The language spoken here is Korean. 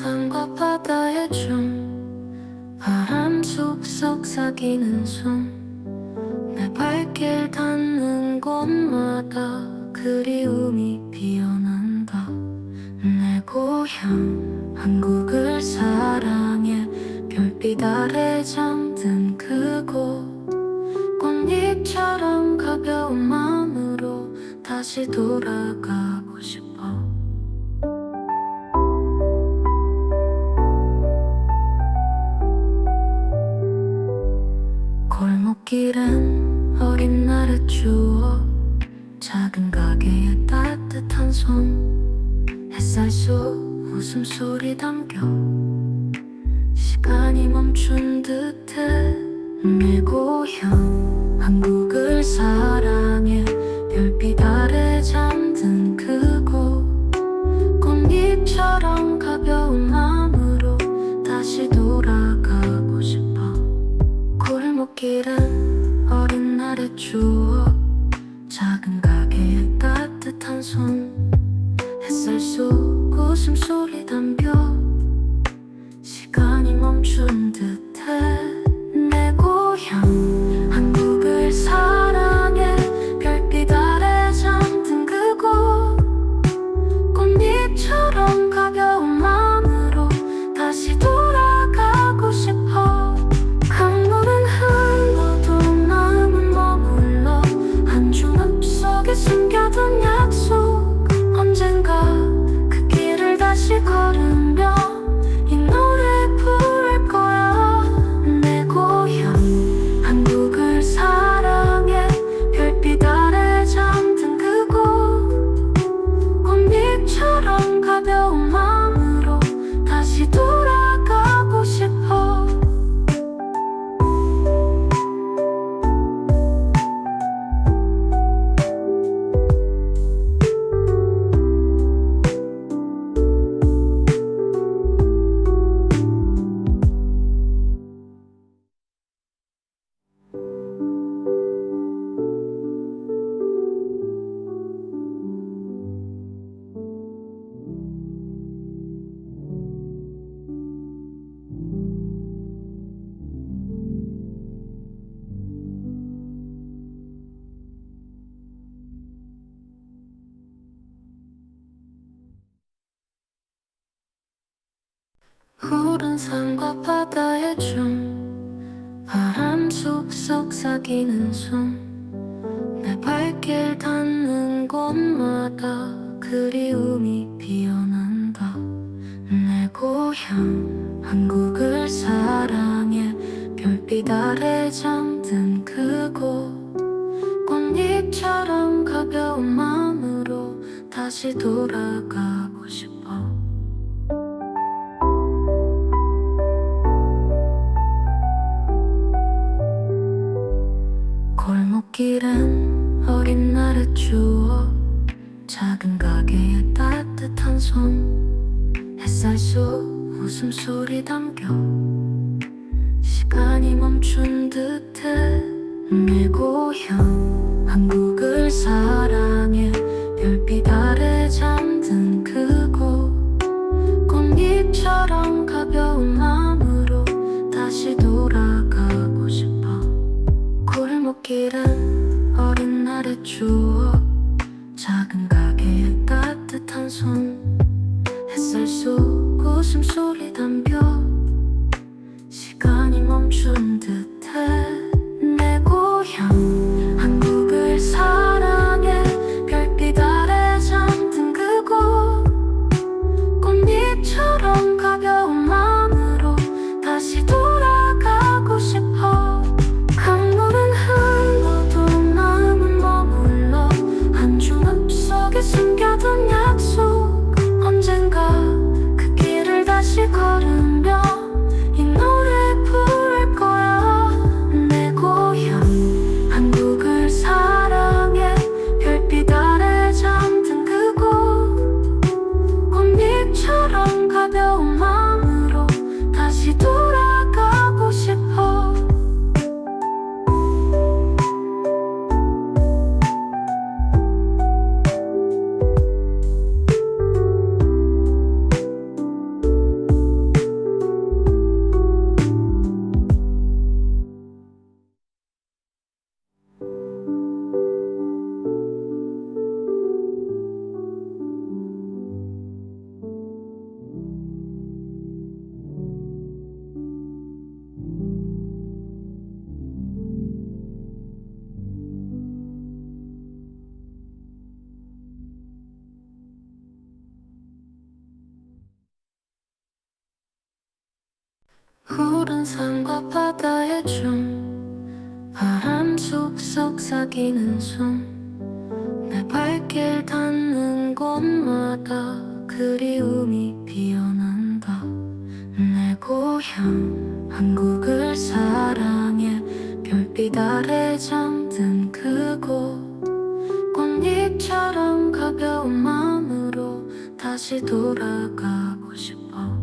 산과 바다의 춤 바람 속 속삭이는 숨 내 발길 닿는 곳마다 그리움이 피어난다. 내 고향 한국을 사랑해. 별빛 아래 잠든 그곳. 꽃잎처럼 가벼운 마음으로 다시 돌아가고 싶어 길은 어린 날의 추억. 작은 가게의 따뜻한 손. 햇살 속 웃음소리 담겨. 시간이 멈춘 듯해 내 고향. 한국을 사랑해. 별빛 아래 잠든 그곳. 꽃잎처럼 가벼운 마음으로 다시 돌아가고 싶어. 골목길은 날의 산과 바다의 춤 바람 속 속삭이는 숨 내 발길 닿는 곳마다 그리움이 피어난다. 내 고향 한국을 사랑해. 별빛 아래 잠든 그곳 꽃잎처럼 가벼운 마음으로 다시 돌아가고 싶어 손 햇살 속 웃음소리 담겨 시간이 멈춘 듯해 내 고향 한국을 사랑해 별빛 아래 잠든 그곳 꽃잎처럼 가벼운 마음으로 다시 돌아가고 싶어 골목길은 어린 날의 추억 작은 가 푸른 산과 바다의 춤 바람 속 속삭이는 숨 내 발길 닿는 곳마다 그리움이 피어난다. 내 고향 한국을 사랑해. 별빛 아래 잠든 그곳 꽃잎처럼 가벼운 마음으로 다시 돌아가고 싶어